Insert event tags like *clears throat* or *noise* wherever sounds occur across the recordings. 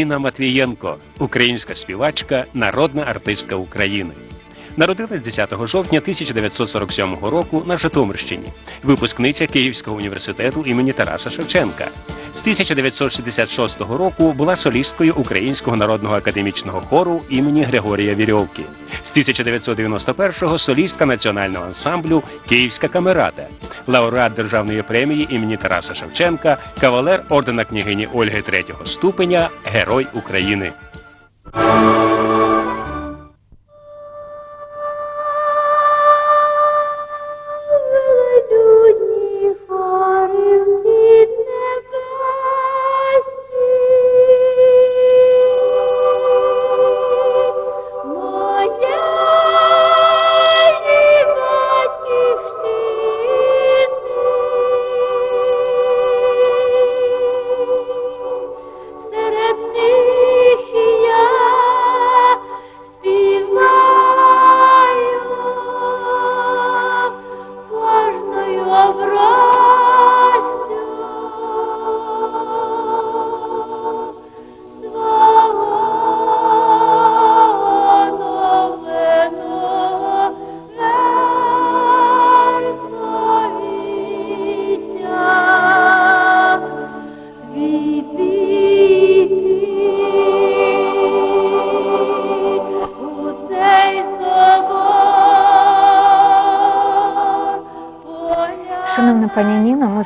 Ніна Матвієнко, українська співачка, народна артистка України. Народилась 10 жовтня 1947 року на Житомирщині, випускниця Київського університету імені Тараса Шевченка. З 1966 року була солісткою Українського народного академічного хору імені Григорія Вірьовки. З 1991-го солістка національного ансамблю Київська камерата, лауреат державної премії імені Тараса Шевченка, кавалер ордена княгині Ольги третього ступеня, Герой України.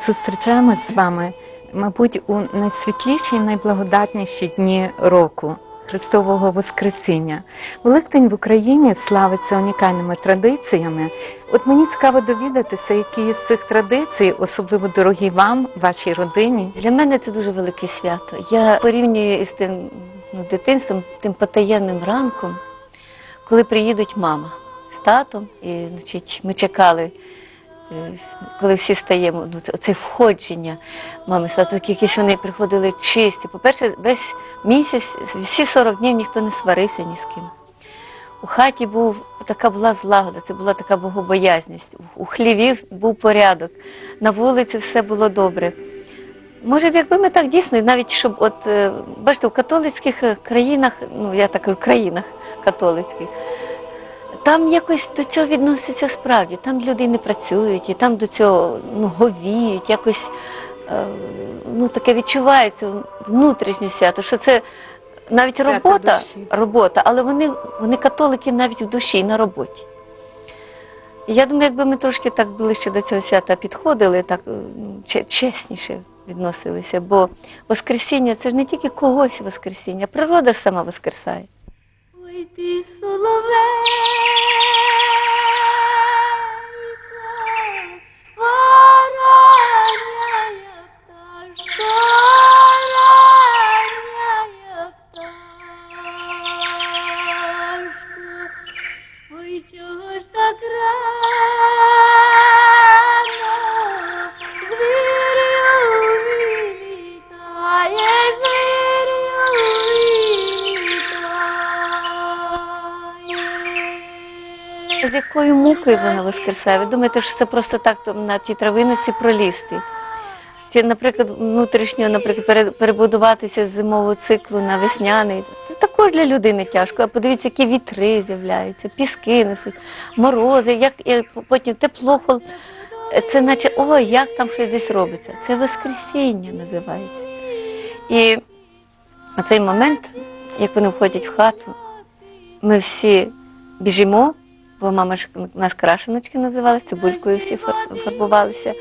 Зустрічаємось з вами, мабуть, у найсвітліші і найблагодатніші дні року Христового Воскресіння. Великдень в Україні славиться унікальними традиціями. От мені цікаво довідатися, які з цих традицій, особливо дорогі вам, вашій родині. Для мене це дуже велике свято. Я порівнюю із тим ну, дитинством, тим потаємним ранком, коли приїдуть мама з татом, і значить, ми чекали, коли всі стаємо, ну, це, входження мами з якісь вони приходили чисті. По-перше, весь місяць, всі 40 днів ніхто не сварився ні з ким. У хаті був така була злагода, це була така богобоязність. У хліві був порядок, на вулиці все було добре. Може, якби ми так дійсно, навіть щоб, от е, бачите, в католицьких е, країнах, ну я так кажу, країнах католицьких, там якось до цього відноситься справді. Там люди не працюють, і там до цього ну, говіють, якось е, ну, таке відчувається внутрішнє свято, що це навіть Свято робота, душі. робота, але вони, вони католики навіть в душі і на роботі. І я думаю, якби ми трошки так ближче до цього свята підходили, так е, че- чесніше відносилися, бо Воскресіння це ж не тільки когось Воскресіння, природа ж сама воскресає. Ой ти соловейко, вороняя пташко, З якою мукою вона воскресає? Ви думаєте, що це просто так на тій травиності пролізти? Чи, наприклад, внутрішньо, наприклад, перебудуватися з зимового циклу на весняний? Це також для людини тяжко. А подивіться, які вітри з'являються, піски несуть, морози, як і потім тепло. Це наче ой, як там щось десь робиться. Це Воскресіння називається. І цей момент, як вони входять в хату, ми всі біжимо, бо мама ж у нас крашеночки називалися, цибулькою всі фар- фарбувалися.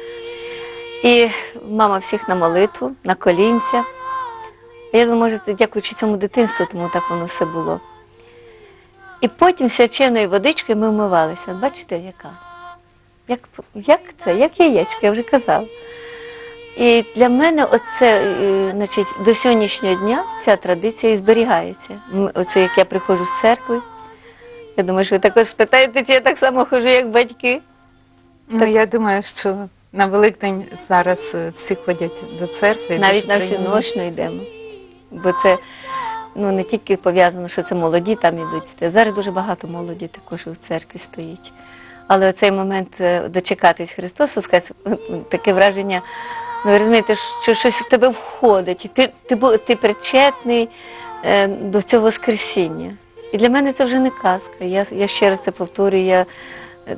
І мама всіх на молитву, на колінця. Я думаю, може, дякуючи цьому дитинству, тому так воно все було. І потім свяченою водичкою ми вмивалися. Бачите, яка? Як, як це? Як яєчко, я вже казала. І для мене оце, е, значить, до сьогоднішнього дня ця традиція і зберігається. Оце як я приходжу з церкви. Я думаю, що ви також спитаєте, чи я так само ходжу, як батьки. Ну, я думаю, що на Великдень зараз е, всі ходять до церкви. Навіть на всю ночну йдемо. Бо це ну, не тільки пов'язано, що це молоді там ідуть. Зараз дуже багато молоді також у церкві стоїть. Але цей момент е, дочекатись Христос, Воскрес, таке враження Ну, ви розумієте, що щось в тебе входить, і ти, ти, ти причетний е, до цього Воскресіння. І для мене це вже не казка. Я, я ще раз це повторюю, я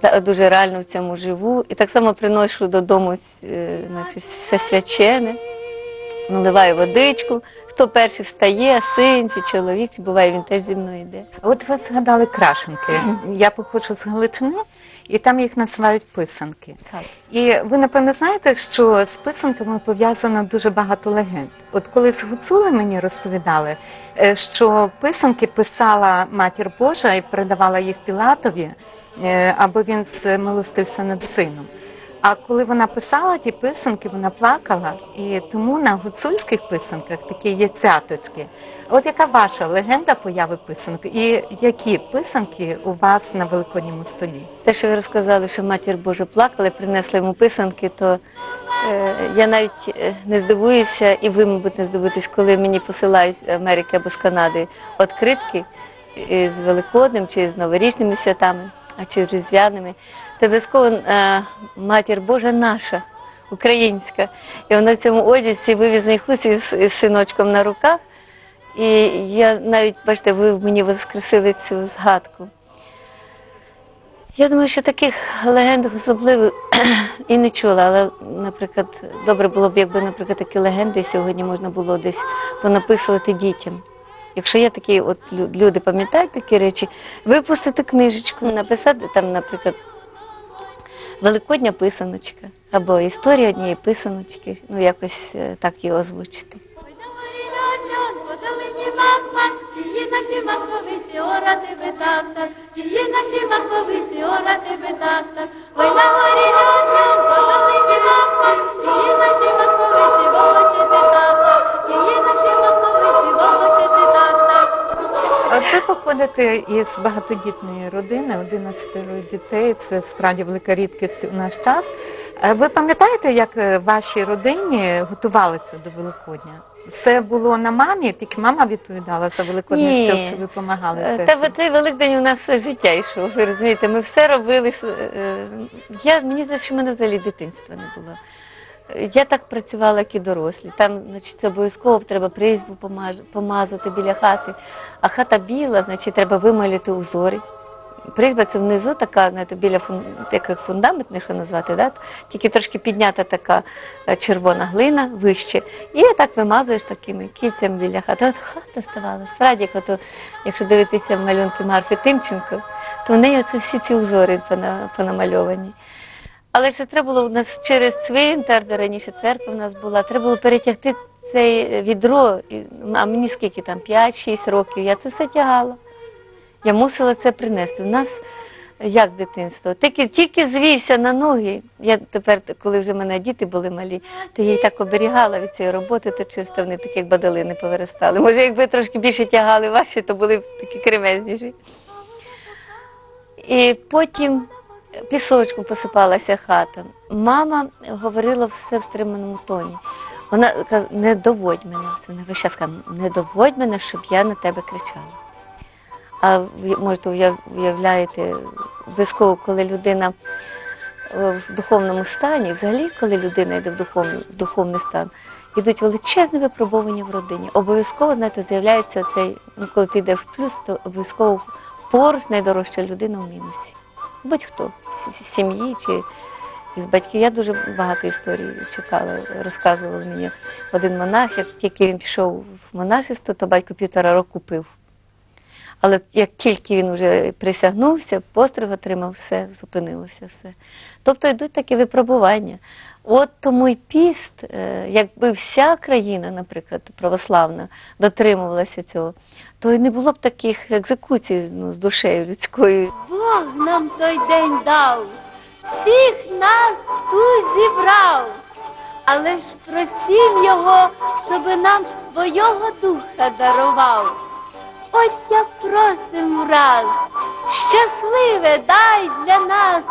е, дуже реально в цьому живу. І так само приношу додому е, значить, все свячене, наливаю водичку. Хто перший встає, син чи чоловік, чи буває, він теж зі мною йде. От ви згадали крашенки. Я походжу з Галичини, і там їх називають писанки. Так. І ви напевно знаєте, що з писанками пов'язано дуже багато легенд. От колись гуцули мені розповідали, е, що писанки писала матір Божа і передавала їх Пілатові, е, аби він змилостився над сином. А коли вона писала ті писанки, вона плакала, і тому на гуцульських писанках такі є цяточки. От яка ваша легенда появи писанок? І які писанки у вас на великодньому столі? Те, що ви розказали, що матір Божа плакала, принесла йому писанки, то е, я навіть е, не здивуюся, і ви, мабуть, не здивуєтесь, коли мені посилають з Америки або з Канади відкритки з Великодним чи з новорічними святами, а чи з різдвяними, то обов'язково е, матір Божа наша, українська. І вона в цьому одязі вивізний хусті з, з синочком на руках. І я навіть, бачите, ви мені воскресили цю згадку. Я думаю, що таких легенд особливих *clears throat* і не чула, але, наприклад, добре було б, якби, наприклад, такі легенди сьогодні можна було десь понаписувати дітям. Якщо є такі, от люди пам'ятають такі речі, випустити книжечку, написати там, наприклад, Великодня писаночка або історія однієї писаночки, ну якось е, так її озвучити. Тії наші маковиці, ора тебе так так, тії наші маковиці, ора тебе так так. Ой, на горі льон-льон, по долині мак-мак, тії наші маковиці, волочити так так, тії наші маковиці, ви походите із багатодітної родини, 11 дітей. Це справді велика рідкість у наш час. Е, Ви пам'ятаєте, як е, в вашій родині готувалися до Великодня? Все було на мамі, тільки мама відповідала за великодний стіл, чи ви допомагали Е, теж? Та цей Великдень у нас все життя йшов. Ви розумієте, ми все робили. Я, мені здається, що в мене взагалі дитинства не було. Я так працювала, як і дорослі. Там, значить, це обов'язково треба призьбу помазати біля хати. А хата біла, значить, треба вималювати узори. Призьба це внизу така, знаєте, біля фун... фундамент, не що назвати, да? тільки трошки піднята така е, червона глина вище. І так вимазуєш такими кільцями біля хати. От хата ставала. Справді, як ото, якщо дивитися малюнки Марфи Тимченко, то в неї оце всі ці узори пона- понамальовані. Але це треба було у нас через цвинтар, де раніше церква в нас була, треба було перетягти це відро, а мені скільки там, 5-6 років, я це все тягала. Я мусила це принести. У нас як дитинство? Тільки, тільки звівся на ноги. Я тепер, коли вже в мене діти були малі, то я їх так оберігала від цієї роботи, то чисто вони такі як бадалини повиростали. Може, якби трошки більше тягали ваші, то були б такі кремезніші. І потім пісочком посипалася хата. Мама говорила все в стриманому тоні. Вона каже, не доводь мене. Вона весь час не доводь мене, щоб я на тебе кричала. А можете уявляєте, обов'язково, коли людина е, в духовному стані, взагалі, коли людина йде в духовний, в духовний стан, йдуть величезні випробування в родині. Обов'язково, знаєте, з'являється цей, ну, коли ти йдеш в плюс, то обов'язково поруч найдорожча людина в мінусі. Будь-хто з- з сім'ї чи із батьків. Я дуже багато історій чекала, розказував мені один монах, як тільки він пішов в монашество, то батько півтора року пив. Але як тільки він вже присягнувся, постриг отримав все, зупинилося все. Тобто йдуть такі випробування. От тому й піст, е, якби вся країна, наприклад, православна, дотримувалася цього, то й не було б таких екзекуцій ну, з душею людською. Бог нам той день дав, всіх нас тут зібрав, але ж просім його, щоби нам свого духа дарував. Я просим раз, щасливе дай для нас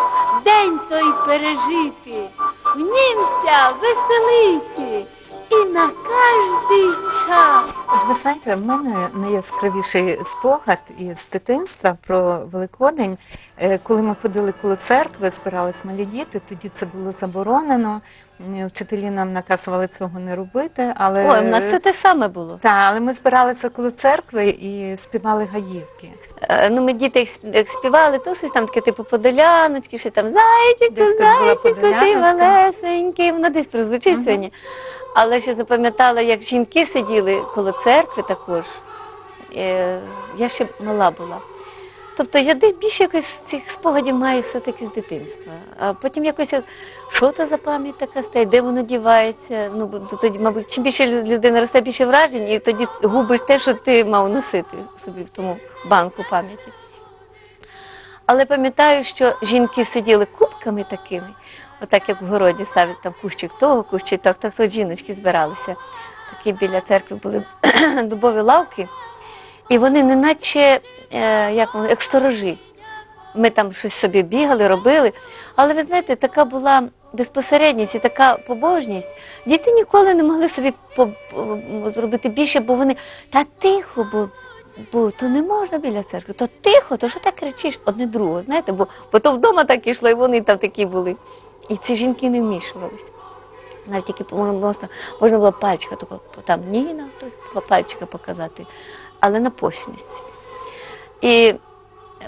день той пережити, в німся і на кожний час. От ви знаєте, в мене найяскравіший спогад із дитинства про Великодень, Е, коли ми ходили коло церкви, збирались малі діти, тоді це було заборонено. Вчителі нам наказували цього не робити, але Ой, у нас це те саме було. та, але ми збиралися коло церкви і співали гаївки. Е, Ну, ми діти як як співали, то щось там таке, типу, подоляночки, що там зайчику, зайчику, ти малесенький, воно десь прозвучить Мгм. сьогодні. Але ще запам'ятала, як жінки сиділи коло церкви також. Е, Я ще мала була. Тобто я більше якось цих спогадів маю все-таки з дитинства. А потім якось, що то за пам'ять така стає, де воно дівається. Ну, тоді, мабуть, чим більше лю- людина росте, більше вражень, і тоді губиш те, що ти мав носити собі в тому банку пам'яті. Але пам'ятаю, що жінки сиділи кубками такими, отак як в городі ставить там кущик того, кущик так, так, то жіночки збиралися. Такі біля церкви були *clears throat* дубові лавки, і вони неначе е, як як сторожі. Ми там щось собі бігали, робили. Але ви знаєте, така була безпосередність і така побожність. Діти ніколи не могли собі зробити більше, бо вони та тихо, бо, бо то не можна біля церкви, то тихо, то що ти кричиш одне другого, знаєте, бо, бо то вдома так ішло, і вони там такі були. І ці жінки не вмішувались. Навіть тільки по-моєму, можна було пальчика такого, то там Ніна, то пальчика показати, але на посмішці. І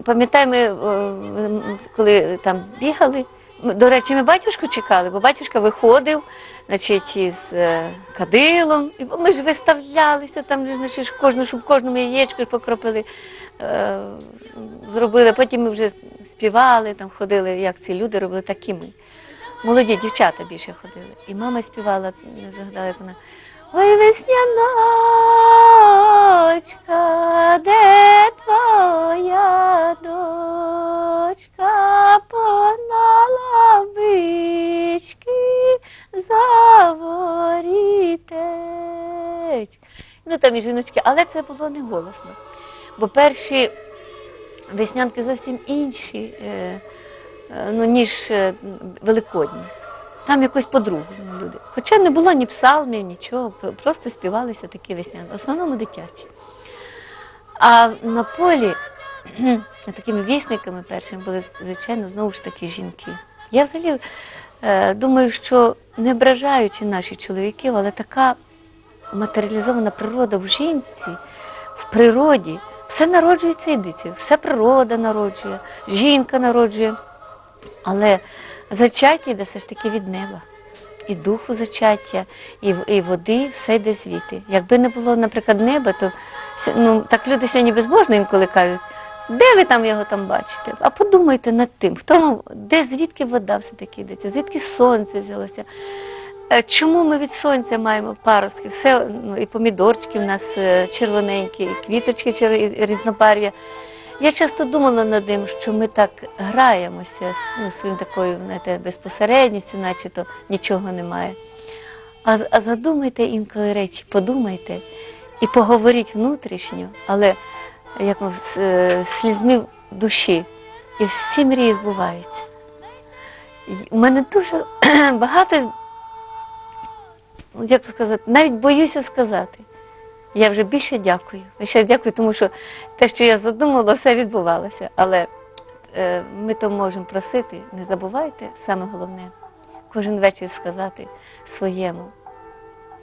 пам'ятаю, ми, е, коли там бігали, до речі, ми батюшку чекали, бо батюшка виходив значить, із е, кадилом. І ми ж виставлялися, там значить, кожну, щоб кожному яєчко покропили, е, зробили. Потім ми вже співали, там ходили, як ці люди робили, так і ми. Молоді дівчата більше ходили. І мама співала, не згадала, як вона. Ой, весняночка, де твоя дочка погнала бички за. Ну там і жіночки, але це було не голосно. Бо перші веснянки зовсім інші, е, е, ну, ніж е, великодні. Там якось по-другому люди. Хоча не було ні псалмів, нічого, просто співалися такі весняні, в основному дитячі. А на полі *clears throat* такими вісниками першими були, звичайно, знову ж таки жінки. Я взагалі е, думаю, що не ображаючи наших чоловіків, але така матеріалізована природа в жінці, в природі, все народжується і дитя, все природа народжує, жінка народжує. Але зачаття йде все ж таки від неба. І духу зачаття, і, і води, все йде звідти. Якби не було, наприклад, неба, то ну, так люди сьогодні безбожно інколи кажуть, де ви там його там бачите? А подумайте над тим, хто де звідки вода все-таки йдеться, звідки сонце взялося. Е, Чому ми від сонця маємо паростки? Все, ну, і помідорчики в нас е, червоненькі, і квіточки різнобарв'я. Я часто думала над тим, що ми так граємося з ну, своєю такою знаєте, безпосередністю, наче то нічого немає. А, а задумайте інколи речі, подумайте і поговоріть внутрішньо, але як ну, е, слізьми душі. І всі мрії збуваються. У мене дуже *clears throat* багато, як сказати, навіть боюся сказати. Я вже більше дякую. Я ще дякую, тому що те, що я задумала, все відбувалося. Але е, ми то можемо просити, не забувайте, саме головне, кожен вечір сказати своєму,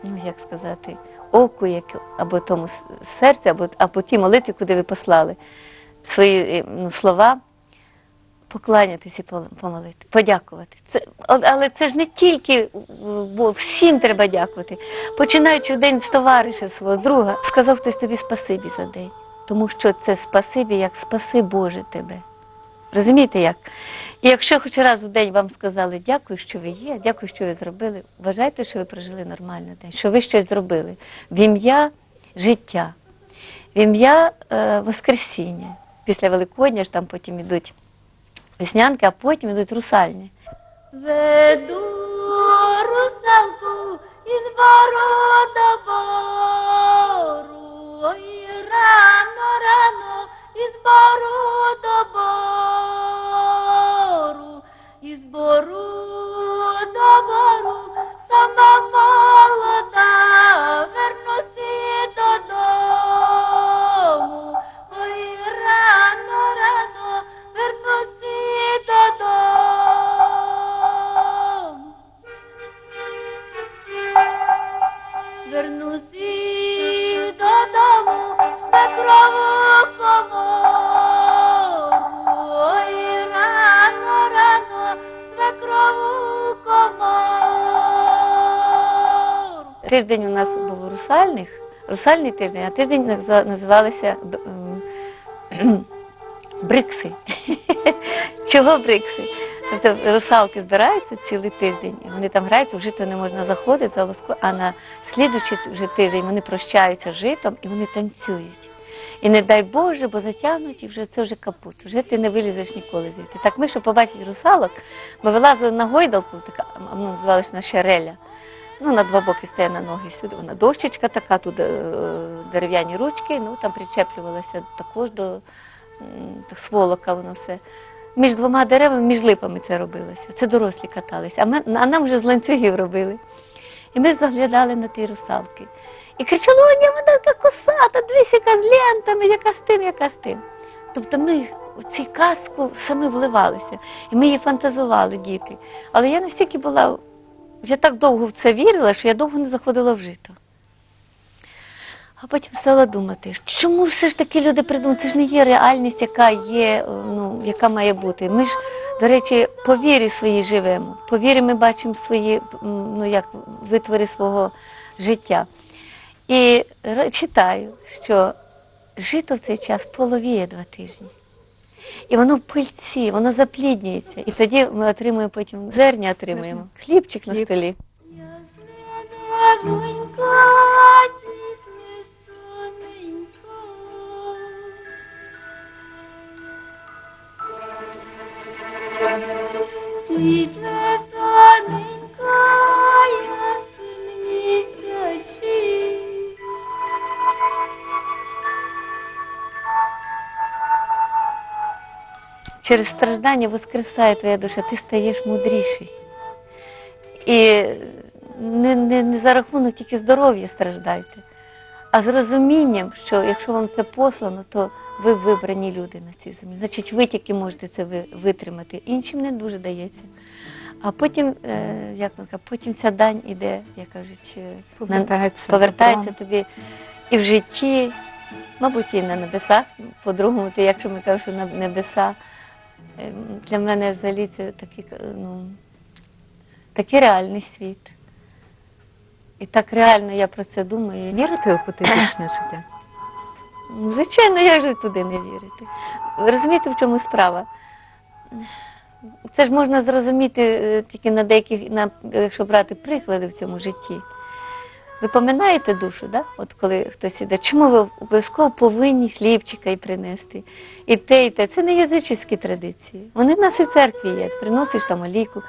ну як сказати, оку, як, або тому серцю, або, або тій молитві, куди ви послали свої ну, слова, покланятися і помолити, подякувати. Це, але це ж не тільки, бо всім треба дякувати. Починаючи в день з товариша свого друга, сказав хтось тобі спасибі за день. Тому що це спасибі, як спаси Боже тебе. Розумієте як? І якщо хоч раз в день вам сказали дякую, що ви є, дякую, що ви зробили, вважайте, що ви прожили нормальний день, що ви щось зробили в ім'я життя, в ім'я е, Воскресіння. Після Великодня ж там потім йдуть веснянки, а потім йдуть русальні. Веду русалку із до бору, тиждень у нас був русальних, русальний тиждень, а тиждень називалися ем, *clears throat* брикси. *laughs* Чого брикси? Тобто русалки збираються цілий тиждень, вони там граються, в жито не можна заходити за лоску, а на слідуючий вже тиждень вони прощаються з житом і вони танцюють. І не дай Боже, бо затягнуть, і вже це вже капут. Вже ти не вилізеш ніколи звідти. Так ми, щоб побачити русалок, ми вилазили на гойдалку, така, а ми називалася наша реля. Ну, на два боки стає на ноги сюди. Вона дощечка така, тут е, дерев'яні ручки, ну там причеплювалося також до сволока, воно все. Між двома деревами, між липами це робилося. Це дорослі каталися, а, ми, а нам вже з ланцюгів робили. І ми ж заглядали на ті русалки. І кричали, о, ні, вона така косата, дивись, яка з лентами, яка з тим, яка з тим. Тобто ми у цю казку самі вливалися, і ми її фантазували, діти. Але я настільки була, я так довго в це вірила, що я довго не заходила в жито. А потім стала думати, чому ж все ж таки люди придумали? Це ж не є реальність, яка є, е, ну, яка має бути. Ми ж, до речі, по вірі своїй живемо. По вірі ми бачимо свої ну, як, витвори свого життя. І читаю, що жито в цей час половіє два тижні. І воно в пильці, воно запліднюється. І тоді ми отримуємо потім зерня, отримуємо хлібчик на столі. Ясне Через страждання воскресає твоя душа, ти стаєш мудріший. І не, не, не за рахунок тільки здоров'я страждайте, а з розумінням, що якщо вам це послано, то ви вибрані люди на цій землі. Значить, ви тільки можете це витримати. Іншим не дуже дається. А потім, е, як вона каже, потім ця дань іде, як кажуть, е, Повертається повертається тобі і в житті, мабуть, і на небесах. По-другому, ти, якщо ми кажемо, що на небеса, для мене взагалі це такий, е, ну, такий реальний світ. І так реально я про це думаю. Вірите у потойбічне життя? Звичайно, як же туди не вірити? Розумієте, в чому справа? Це ж можна зрозуміти е, тільки на деяких, на, якщо брати приклади в цьому житті. Ви поминаєте душу, да? от коли хтось іде, чому ви обов'язково повинні хлібчика і принести? І те, і те. Це не язичницькі традиції. Вони в нас і церкві є. Приносиш там олійку.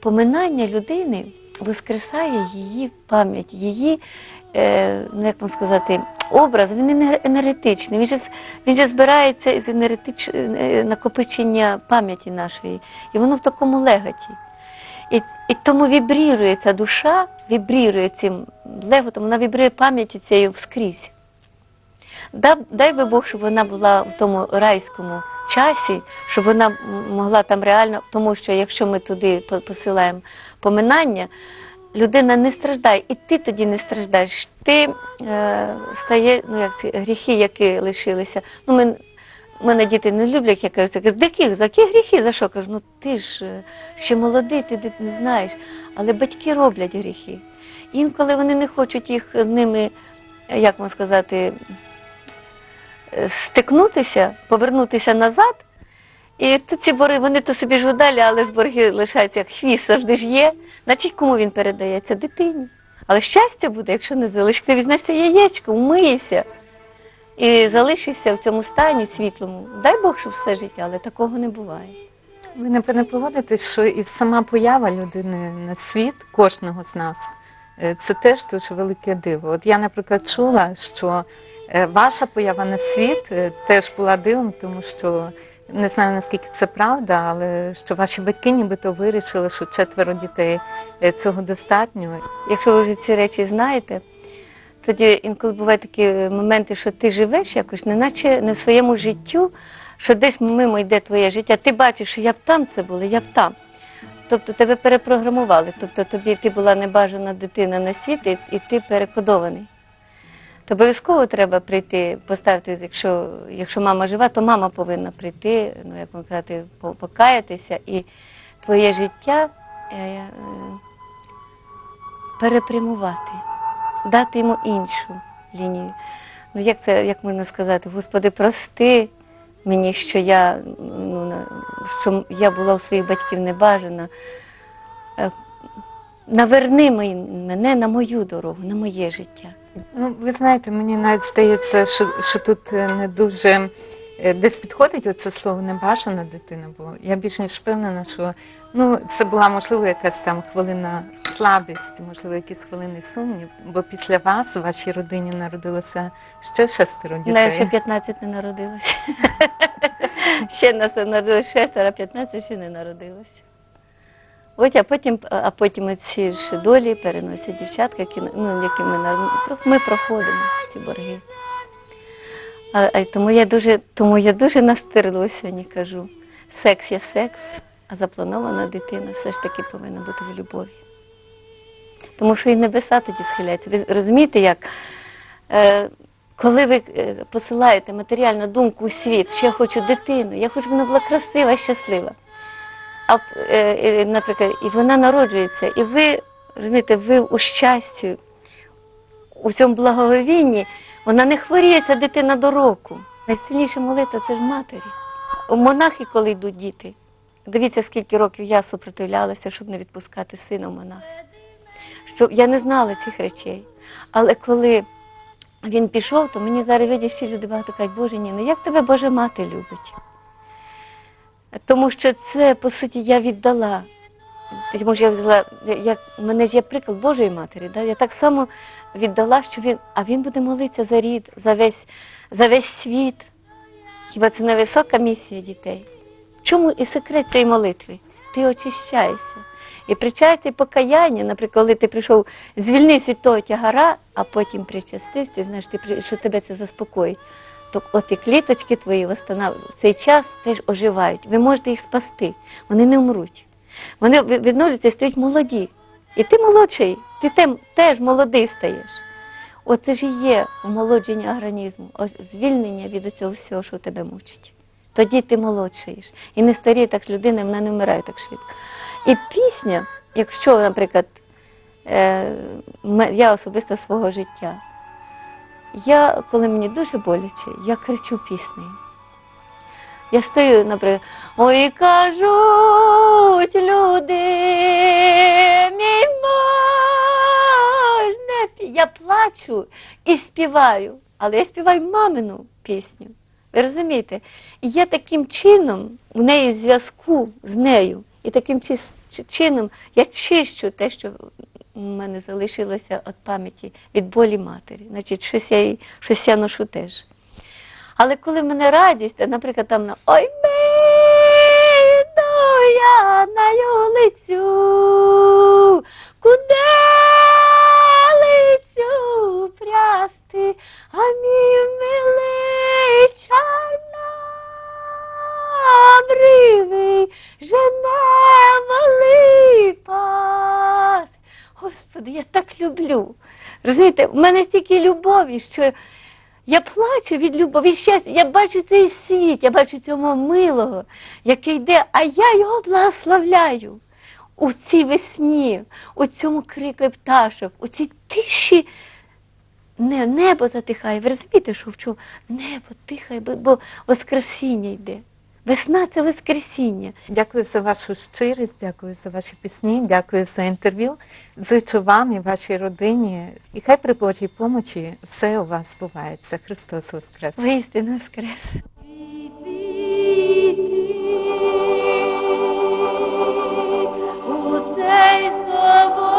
Поминання людини воскресає її пам'ять, її, е, ну як вам сказати, образ, він ене- енергетичний. Він же, він же збирається із енергетич... е, накопичення пам'яті нашої. І воно в такому легаті. І, і тому вібрірує ця душа, вібрірує цим леготом, вона вібрює пам'яті цією вскрізь. Дай би Бог, щоб вона була в тому райському часі, щоб вона могла там реально, тому що якщо ми туди посилаємо поминання, людина не страждає, і ти тоді не страждаєш. Ти е, стає, ну як ці гріхи, які лишилися. Ну, ми, мене діти не люблять, я кажу, які, за які гріхи? За що? Кажу, ну ти ж е, ще молодий, ти не знаєш. Але батьки роблять гріхи. Інколи вони не хочуть їх з ними, е, як вам сказати, е, стикнутися, повернутися назад. І то ці борги, вони то собі ж далі, але ж борги лишаються як хвіст, завжди ж є. Значить, кому він передається? Дитині. Але щастя буде, якщо не залишиш. Ти візьмеш яєчко, умиєшся і залишишся в цьому стані світлому. Дай Бог, що все життя, але такого не буває. Ви напевне погодитесь, що і сама поява людини на світ, кожного з нас, це теж дуже велике диво. От я, наприклад, чула, що е, ваша поява на світ е, теж була дивом, тому що не знаю наскільки це правда, але що ваші батьки нібито вирішили, що четверо дітей е, цього достатньо. Якщо ви вже ці речі знаєте, тоді інколи бувають такі моменти, що ти живеш якось, неначе не в своєму життю, що десь мимо йде твоє життя. Ти бачиш, що я б там це була, я б там. Тобто тебе перепрограмували, тобто тобі ти була небажана дитина на світ, і, і ти перекодований. То обов'язково треба прийти, поставити, якщо, якщо мама жива, то мама повинна прийти, ну як вам казати, покаятися, і твоє життя е, е, перепрямувати. дати йому іншу лінію. Ну, як це як можна сказати? Господи, прости мені, що я, ну, що я була у своїх батьків небажана. Е, Наверни мене на мою дорогу, на моє життя. Ну, ви знаєте, мені навіть здається, що, що тут е, не дуже е, десь підходить оце слово небажана дитина, бо я більш ніж впевнена, що ну, це була можливо якась там хвилина слабість, можливо, якісь хвилини сумнів, бо після вас в вашій родині народилося ще шестеро дітей. Не, ще 15 не народилося. *laughs* ще нас народилось шестеро, а 15 ще не народилося. От, а потім, а потім ці ж долі переносять дівчатка, які, ну, які ми, ми проходимо ці борги. А, а тому я дуже, тому я дуже настирливо сьогодні кажу: секс є секс, а запланована дитина все ж таки повинна бути в любові. Тому що і небеса тоді схиляються. Ви розумієте, як? Е, коли ви е, посилаєте матеріальну думку у світ, що я хочу дитину, я хочу, щоб вона була красива і щаслива. А, е, е, наприклад, і вона народжується, і ви розумієте, ви у щасті, у цьому благоговінні, вона не хворіє, ця дитина до року. Найсильніша молитва це ж матері. У монахи, коли йдуть діти, дивіться, скільки років я супротивлялася, щоб не відпускати сина в монахи. Щоб я не знала цих речей. Але коли він пішов, то мені зараз видять, ще люди багато кажуть, Боже ні, ну як тебе Божа мати любить? Тому що це, по суті, я віддала. Тому що я взяла, як, мене ж є приклад Божої матері. Да? Я так само віддала, що він, а він буде молитися за рід, за весь, за весь світ. Хіба це не висока місія дітей? Чому і секрет цієї молитви? Ти очищаєшся. І причастя і покаяння, наприклад, коли ти прийшов, звільнився від того тягара, а потім причастився, ти знаєш, ти, що тебе це заспокоїть. То от і кліточки твої в цей час теж оживають. Ви можете їх спасти, вони не вмруть. Вони відновлюються і стають молоді. І ти молодший, ти тем, теж молодий стаєш. Оце ж і є омолодження організму, звільнення від цього всього, що тебе мучить. Тоді ти молодшаєш. І не старіє так людина, вона не вмирає так швидко. І пісня, якщо, наприклад, е, я особисто свого життя, я, коли мені дуже боляче, я кричу піснею. Я стою, наприклад, ой, кажуть люди, мій пі-». Я плачу і співаю, але я співаю мамину пісню. Розумієте? І я таким чином у неї зв'язку з нею, і таким чином я чищу те, що в мене залишилося від пам'яті від болі матері. Значить, щось я, щось я ношу теж. Але коли в мене радість, наприклад, там на ой, вийду я на юлицю, куди лицю прясти, а мій милий чорнобривий жене малий пас. Господи, я так люблю. Розумієте, в мене стільки любові, що я плачу від любові, щастя. Я бачу цей світ, я бачу цього милого, який йде, а я його благословляю. У цій весні, у цьому крику пташок, у цій тиші не, небо затихає. Ви розумієте, що в чому? Небо тихає, бо, бо Воскресіння йде. Весна це Воскресіння. Дякую за вашу щирість, дякую за ваші пісні, дякую за інтерв'ю. Зичу вам і вашій родині. І хай при Божій помочі все у вас збувається. Христос Воскрес! Воістину Воскрес. Ти, ти, above.